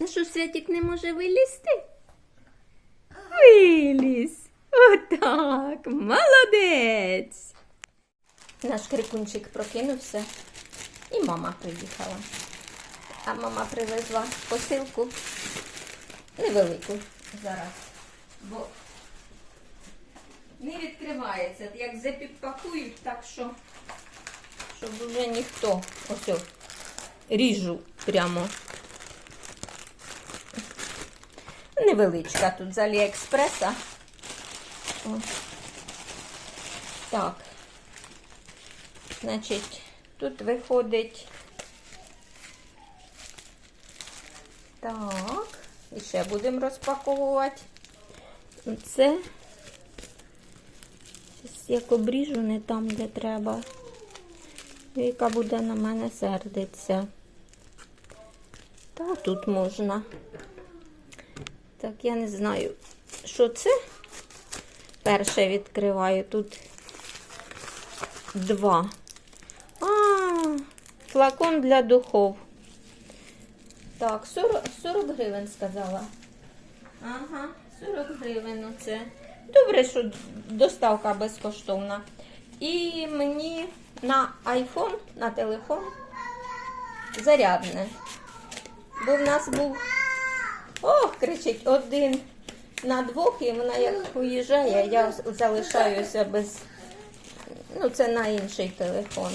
Ну що, Святик не може вилізти? Виліз. Отак. Молодець. Наш крикунчик прокинувся. І мама приїхала. А мама привезла посилку невелику зараз. Бо не відкривається. Як запікпакують, так що, щоб вже ніхто ось ріжу прямо. Невеличка тут з Аліекспреса. О. Так. Значить, тут виходить. Так. І ще будемо розпаковувати. Це. Щас як обріжу не там, де треба. Віка буде на мене сердиться. Та тут можна. Я не знаю, що це. Перше відкриваю. Тут два. А, флакон для духов. Так, 40, 40 гривень сказала. Ага, 40 гривень оце. Добре, що доставка безкоштовна. І мені на iPhone, на телефон зарядне. Бо в нас був, ох, кричить, один на двох, і вона як уїжджає, я залишаюся без. Ну, це на інший телефон.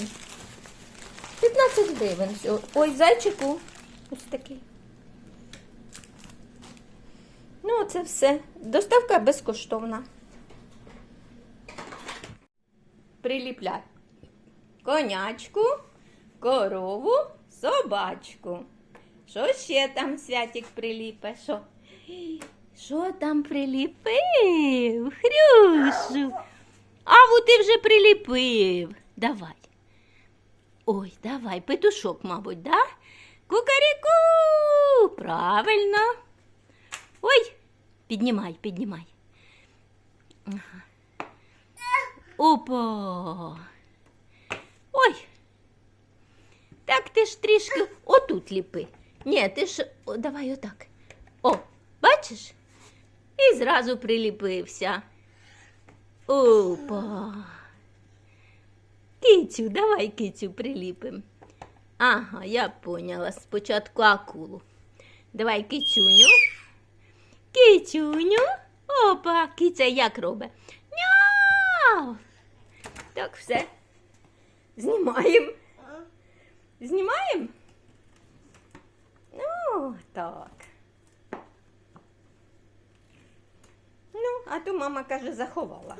15 гривень. Ой, зайчику. Ось такий. Ну, це все. Доставка безкоштовна. Приліпляй. Конячку, корову, собачку. Що ще там святик приліпе? Що? Що там приліпив? Хрюшу. А ти вже приліпив. Давай. Ой, давай, петушок, мабуть, да? Кукаріку! Правильно. Ой, піднімай, піднімай. Ага. Опа. Ой. Так ти ж трішки отут ліпи. Ні, ти ж о, давай отак. О, бачиш? І зразу приліпився. Опа. Кицю, давай кицю приліпим. Ага, я поняла. Спочатку акулу. Давай кицюню. Кицюню. Опа, киця як робить? Няу. Так, все. Знімаємо. Знімаємо? Ну, так. Ну, а то мама каже, заховала.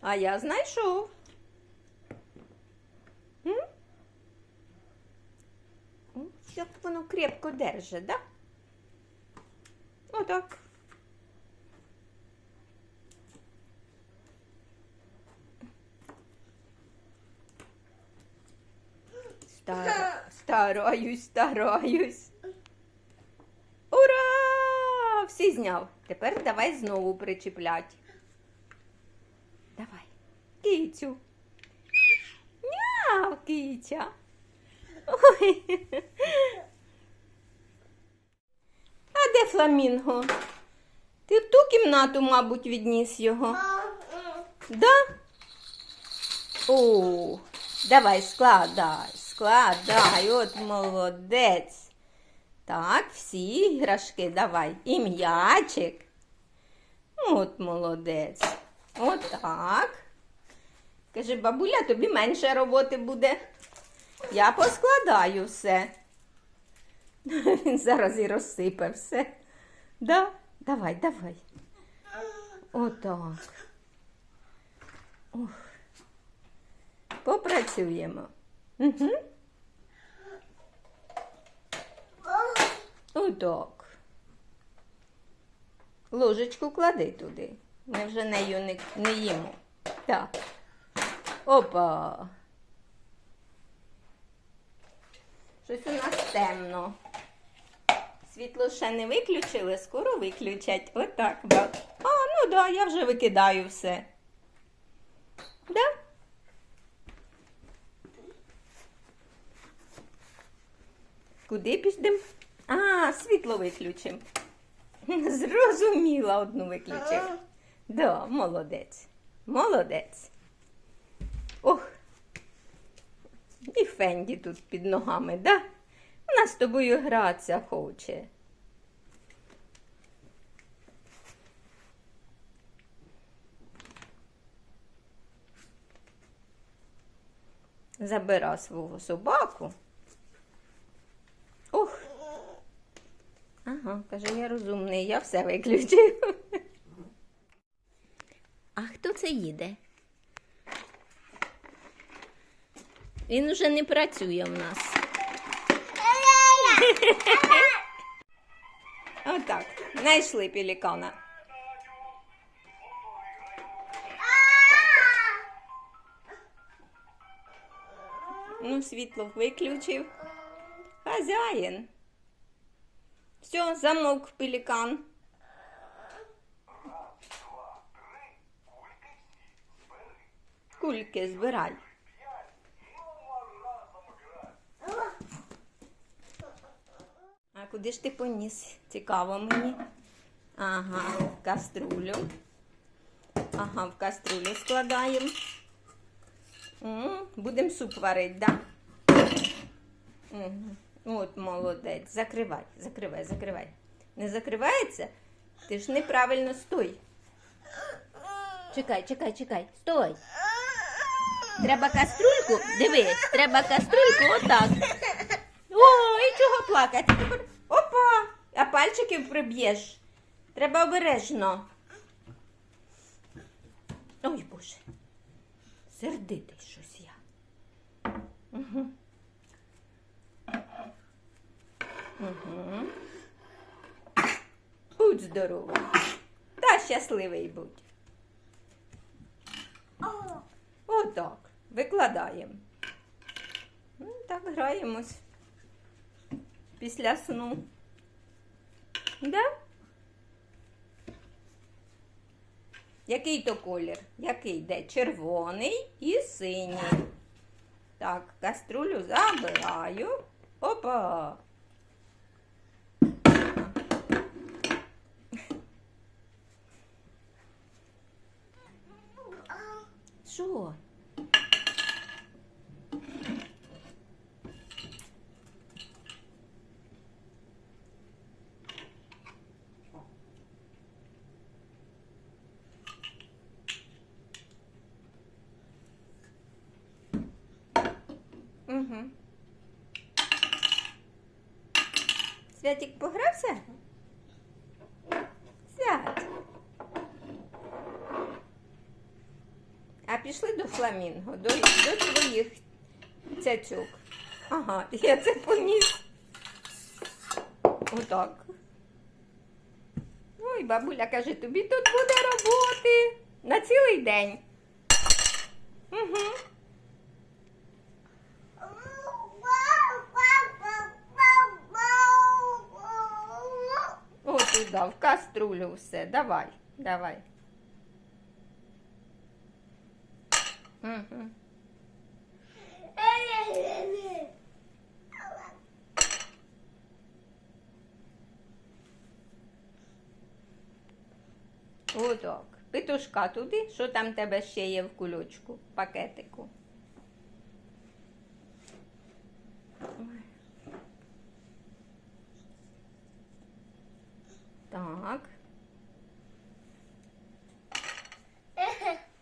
А я знайшов. М? О, Як воно крепко держить, да? Отак. Стара, стараюсь, стараюсь. Всі зняв. Тепер давай знову причіплять. Давай. Кицю. Няу, киця. Ой. А де фламінго? Ти в ту кімнату, мабуть, відніс його. Да? О, давай складай, складай, от молодець. Так, всі іграшки давай. І м'ячик. От молодець. Отак. Каже, бабуля, тобі менше роботи буде. Я поскладаю все. Він зараз і розсипе все. Да? Давай, давай. Отак. Ух. Попрацюємо. Угу. Отак. Ложечку клади туди. Ми вже нею не, не їмо. Так. Опа. Щось у нас темно. Світло ще не виключили, скоро виключать. Отак. да. А, ну да, я вже викидаю все. Да? Куди підемо? А, світло виключимо. Зрозуміла, одну виключив. Да, молодець. Молодець. Ох. І Фенді тут під ногами, да? Вона з тобою гратися хоче. Забира свого собаку. Ох. Ага, каже, я розумний, я все виключив. А хто це їде? Він уже не працює в нас. Отак. Знайшли пелікана. Ну, світло виключив. Хазяїн. Все, замовк пелікан. Кульки збирай. А куди ж ти поніс? Цікаво мені. Ага, в каструлю. Ага, в каструлю складаємо. Будемо суп варити, так? Да? Мгм. От молодець. Закривай, закривай, закривай. Не закривається? Ти ж неправильно стой. Чекай, чекай, чекай. Стой. Треба каструльку? Дивись, треба каструльку отак. Ой, чого плакати? Опа! А пальчики приб'єш. Треба обережно. Ой, Боже. Сердитий щось я. Угу. Угу. Будь здоровий. Та щасливий будь. Отак. Викладаємо. Ну, так граємось. Після сну. Да? Який то колір? Який де? Червоний і синій. Так, каструлю забираю. Опа. Що? Святик погрався? Свят. А пішли до фламінго, до, до твоїх цяцюк. Ага, я це поніс. Отак. Ой, бабуля каже, тобі тут буде роботи на цілий день. Угу. О, туди, в каструлю все. Давай, давай. Угу. Отак. Петушка туди. Що там тебе ще є в кульочку, пакетику? Так.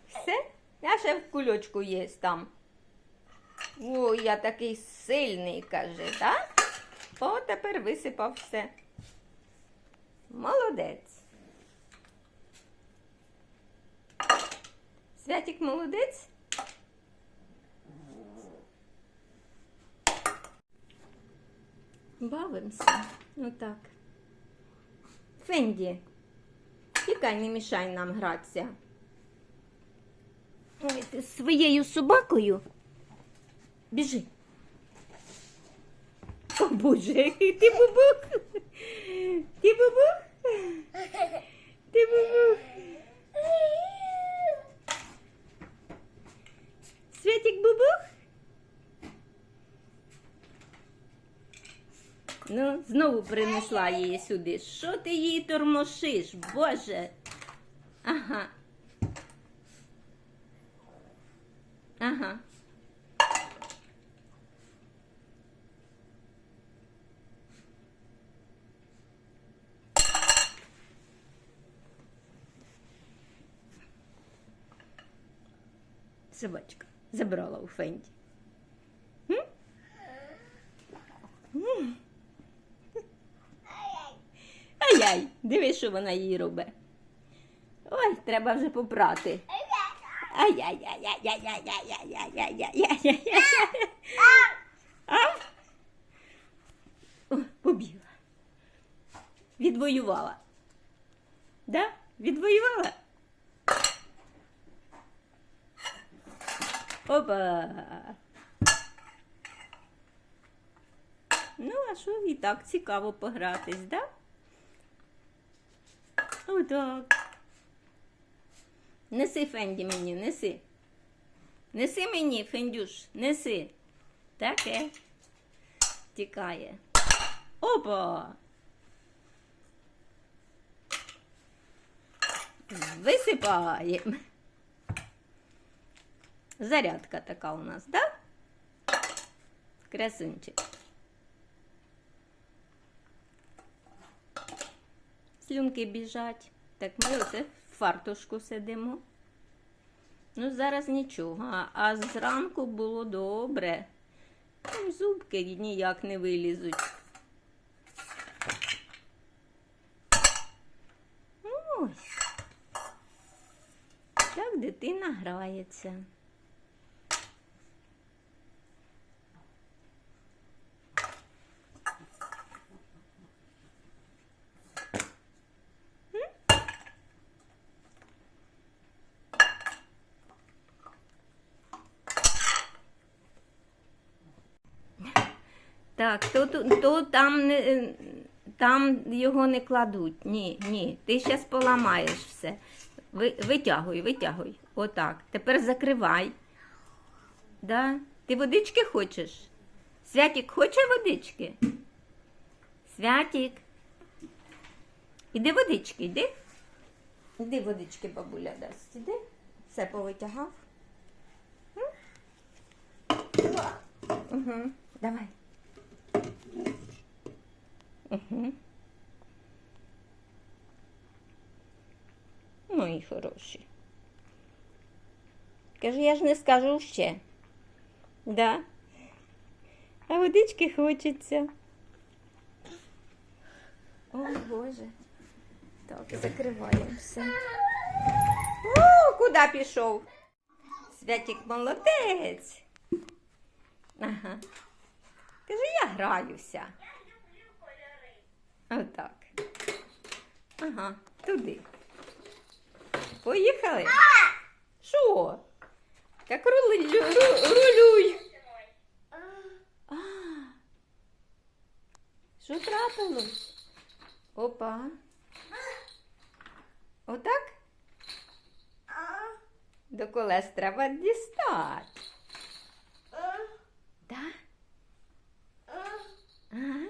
Все? Я ще в кульочку є там. Ой, я такий сильний, каже, так? О, тепер висипав все. Молодець. Святик молодець? Бавимося. Отак. Фенді, тікай, не мішай нам гратися. З своєю собакою. Біжи. О, Боже, ти бубух? Ти бубух? Ти бубух? Святик бубух? Ну, знову принесла її сюди. Що ти її тормошиш, Боже? Ага. Ага. Собачка забрала у Фенді. М? М. Ай-яй, диви, що вона їй робить. Ой, треба вже попрати. Ай-яй-яй-яй-яй-яй-яй-яй-яй-яй-яй-яй. А? О, побігла. Відвоювала. Да? Відвоювала? Опа. Ну, а що і так цікаво погратись, да? Отак. Неси Фенді мені, неси. Неси мені, Фендюш, неси. Таке. Тікає. Опа. Висипаємо. Зарядка така у нас, да? Красунчик. Слюнки біжать. Так ми оце в фартушку сидимо. Ну, зараз нічого. А- зранку було добре. Там зубки ніяк не вилізуть. Ось. Так дитина грається. Так, то, то, там, не, там його не кладуть. Ні, ні. Ти зараз поламаєш все. Ви, витягуй, витягуй. Отак. Тепер закривай. Да? Ти водички хочеш? Святік хоче водички? Святік. Іди водички, йди. Іди водички, бабуля дасть. Іди. Все повитягав. Угу. Давай. Угу. Мої хороші. Каже, я ж не скажу ще. Да? А водички хочеться. О, Боже. Так, закриваємо все. О, куди пішов? Святік молодець. Ага. Каже, я граюся. Отак. Ага, туди. Поїхали? Що? Так рулюй. ру- рулюй. А. Що трапилось? Опа. Отак? До колес треба дістати. Так? Ага.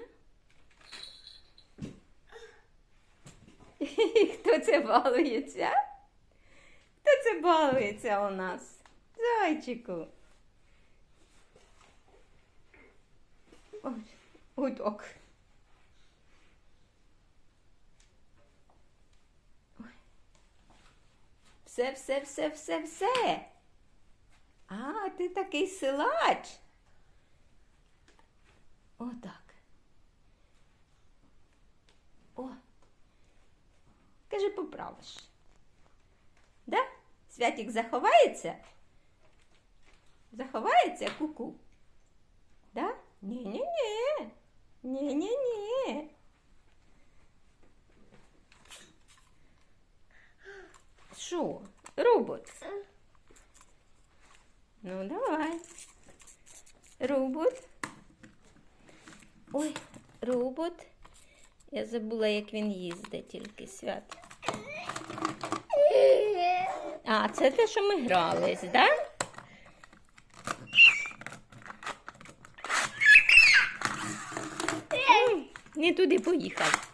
Хто це балується? Хто це балується у нас? Зайчику. Ой. Все, все, все, все, все. А, ти такий силач. Отак. О. Каже, поправиш. Да? Святік заховається? Заховається куку? Да? Ні-ні-ні. Ні-ні-ні. Що? Робот? Ну, давай. Робот. Ой, робот. Я забула, як він їздить, тільки свят. А, це те, що ми грались, так? Да? Не туди поїхав.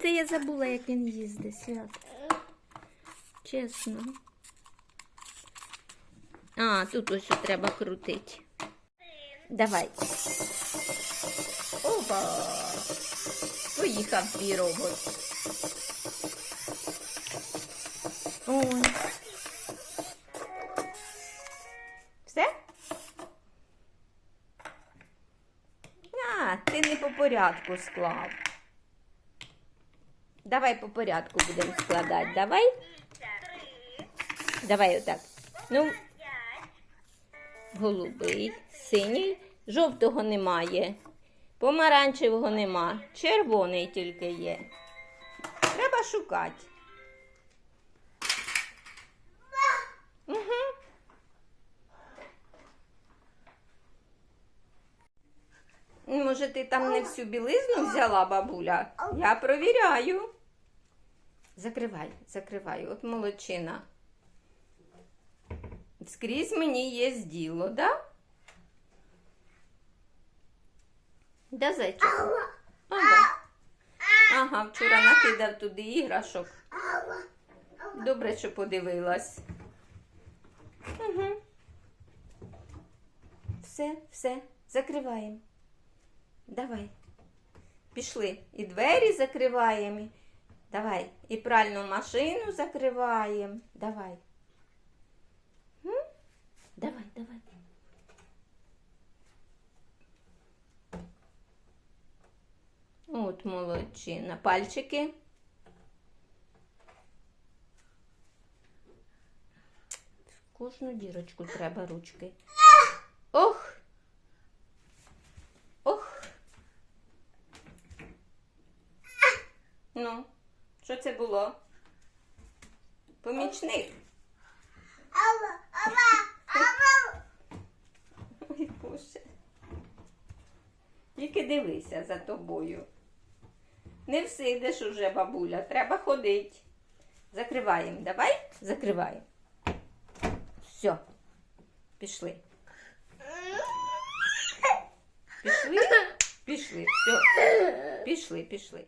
Це я забула, як він їздить, свят. Чесно. А, тут ось треба крутити. Давай. Опа. Поїхав твій робот. Ой. Все? А, ти не по порядку склав. Давай по порядку будемо складати. Давай. Давай отак. Ну, голубий, синій, жовтого немає, помаранчевого нема, червоний тільки є. Треба шукати. Може, ти там не всю білизну взяла, бабуля? Я провіряю. Закривай, закривай, от молодчина. Скрізь мені є діло, да? Да, зайчик? Ага. Ага, вчора накидав туди іграшок. Добре, що подивилась. Угу. Все, все, закриваємо. Давай. Пішли. І двері закриваємо. Давай. І пральну машину закриваємо. Давай. Давай, давай. От молодчина. Пальчики. В кожну дірочку треба ручки. Ох! Ох! Ну, що це було? Помічник. Ой, Боже. Тільки дивися за тобою. Не всидиш уже, бабуля, треба ходити. Закриваємо. Давай? Закриваємо. Все. Пішли. Пішли? Пішли. Все. Пішли, пішли.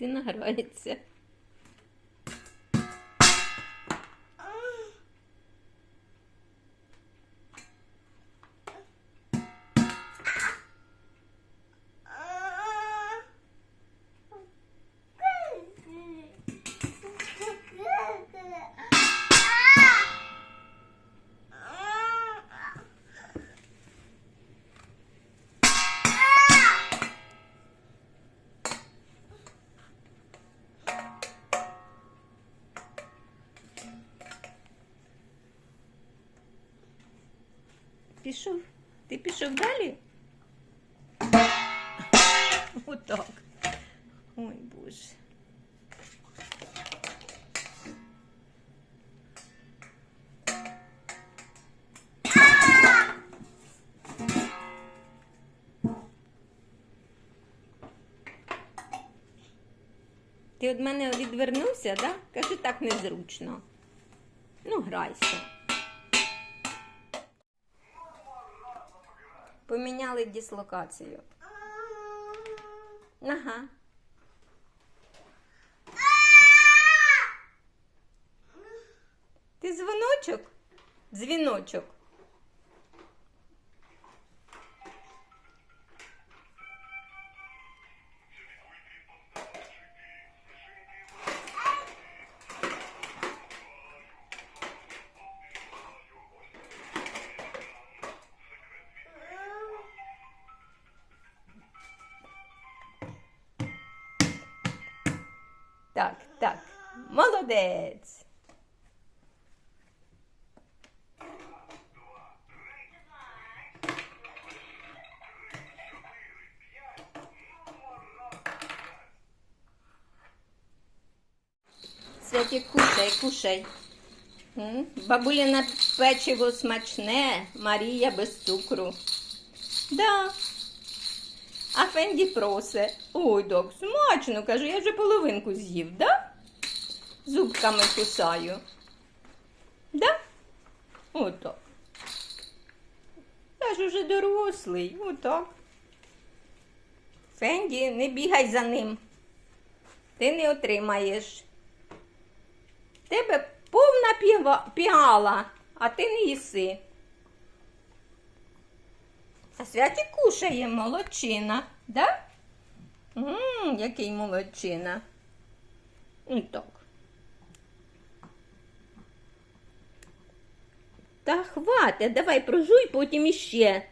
Дитина грається. Пішов. Ти пішов далі? Отак. Ой, Боже. Ти від мене відвернувся, да? Кажи, так незручно. Ну, грайся. Поміняли дислокацію. Ага. Ти дзвоночок? Дзвіночок. Молодець. Святі, кушай, кушай. Бабуліна печиво смачне, Марія без цукру. Да. А Фенді просе. Ой, док, смачно, кажу, я вже половинку з'їв, да? Зубками кусаю. Да? Отак. Я ж уже дорослий, отак. Фенді, не бігай за ним. Ти не отримаєш. Тебе повна піала, а ти не їси. А святі кушає молодчина, да? Ммм, який молодчина. Ну так. Та хватить, давай прожуй, потім іще.